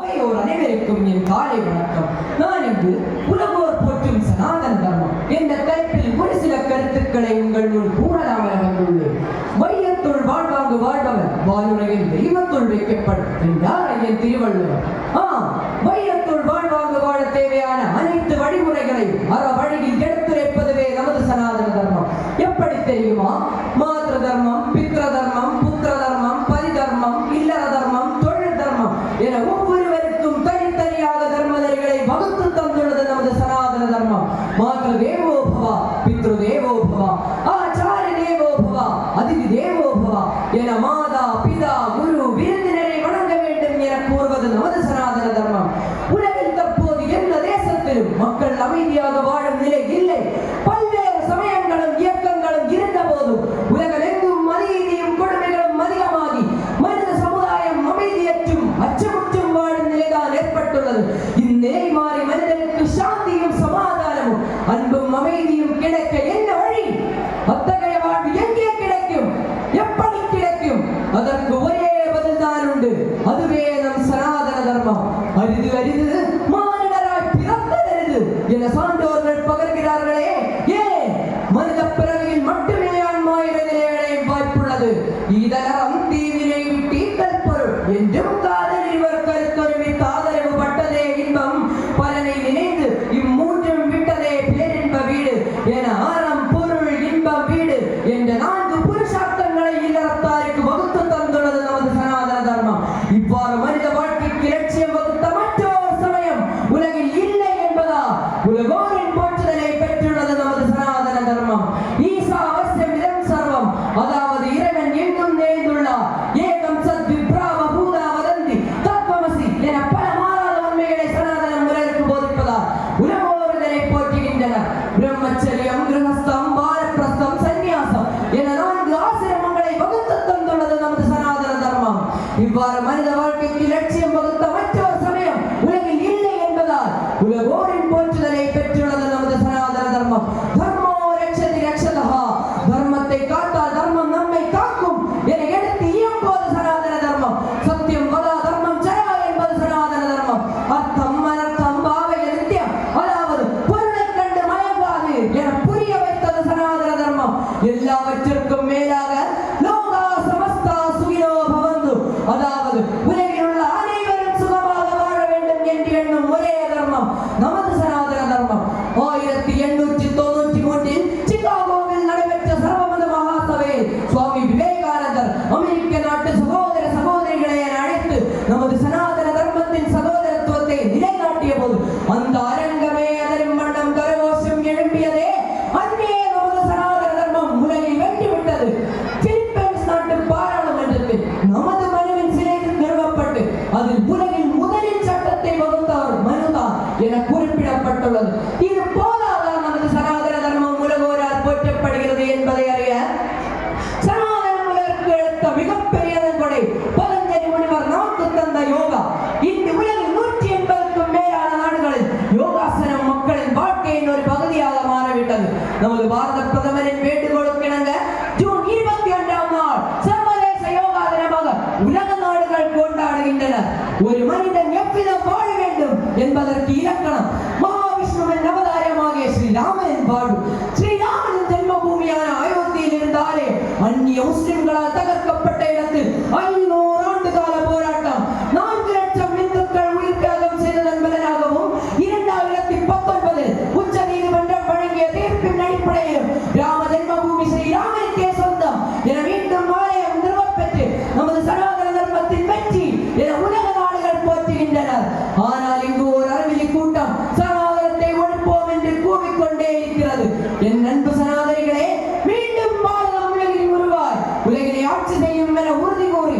அவையோர் அனைவருக்கும் என் காலை வணக்கம். நான் இங்கு உலகோர் போற்றும் சனாதன தர்மம் என்ற தலைப்பில் ஒரு சில கருத்துக்களை உங்கள் முன் கூறலாமல் வந்துள்ளேன் வையத்துள் வாழ்வாங்கு வாழ்பவர் வானுலகில் தெய்வத்துள் வைக்கப்படும். என்றார் ஐயன் திருவள்ளுவர்? ஆம் வையத்துள் வாழ்வாங்கு வாழ தேவையான அனைத்து வழிமுறைகளையும் அற வழியில் எடுத்துரைப்பதுவே நமது சனாதன தர்மம் எப்படி தெரியுமா? மாத்திர தர்மம் சனாதன தர்மம் மாத்திர தேவோ பவா கிடைக்க என்ன வழி? அத்தகைய வாழ்வு எங்கே கிடைக்கும்? எப்படி கிடைக்கும்? அதற்கு ஒரே பதில்தான் உண்டு. அதுவே நம் சனாதன தர்மம். அரிது அரிது மானிடராய் பிறந்ததரிது என சான்றோர்கள் பகர்கிறார்களே. ஏன்? மனித பிறவியில் மட்டுமே ஆன்மா இறைநிலையடைய வாய்ப்புள்ளது. அதாவது உலகில் உள்ள அனைவரும் சுகமாக வாழ வேண்டும் என்று எண்ணும் ஒரே தர்மம் நமது சனாதன தர்மம் ஆயிரத்தி எண்ணூற்றி தொண்ணூற்றி மூன்றில் சிகாகோவில் நடைபெற்ற சர்வமத மகாசபையில் சுவாமி விவேகானந்தர் அமெரிக்க நாட்டு சகோதர சகோதரிகளை என அழைத்து நமது சனாதன தர்மத்தின் சகோதரத்துவத்தை நிலைநாட்டிய போது அந்த அரங்கமே நமது பாரத பிரதமரின் வேண்டுகோளுக்கு இணங்க ஜூன் இருபத்தி ஒன்றாம் நாள் சர்வதேச யோகா தினமாக உலக நாடுகள் கொண்டாடுகின்றன. ஒரு மனிதன் எவ்விதம் வாழ வேண்டும் என்பதற்கு இலக்கணம் மகாவிஷ்ணுவின் அவதாரமாகிய ஸ்ரீராமனின் வாழ்வு. ஸ்ரீராமனின் ஜென்மபூமியான அயோத்தியில் இருந்தாலே அந்நிய முஸ்லிம் அடிப்படையிலும் ராம ஜென்மபூமி ஸ்ரீராமனுக்கே சொந்தம். என மீண்டும் ஆலயம் நிறுவப்பெற்று நமது சனாதன தர்மத்தின் வெற்றி என உலக நாடுகள் போற்றுகின்றனர். ஆனால் இங்கு ஒரு அறிவிலி கூட்டம் சனாதனத்தை ஒழிப்போம் என்று கூவிக்கொண்டே இருக்கிறது. என் நண்பு சனாதனிகளே மீண்டும் பாரதம் உலகில் உருவாய். உலகினை ஆட்சி செய்யும் என உறுதி கூறி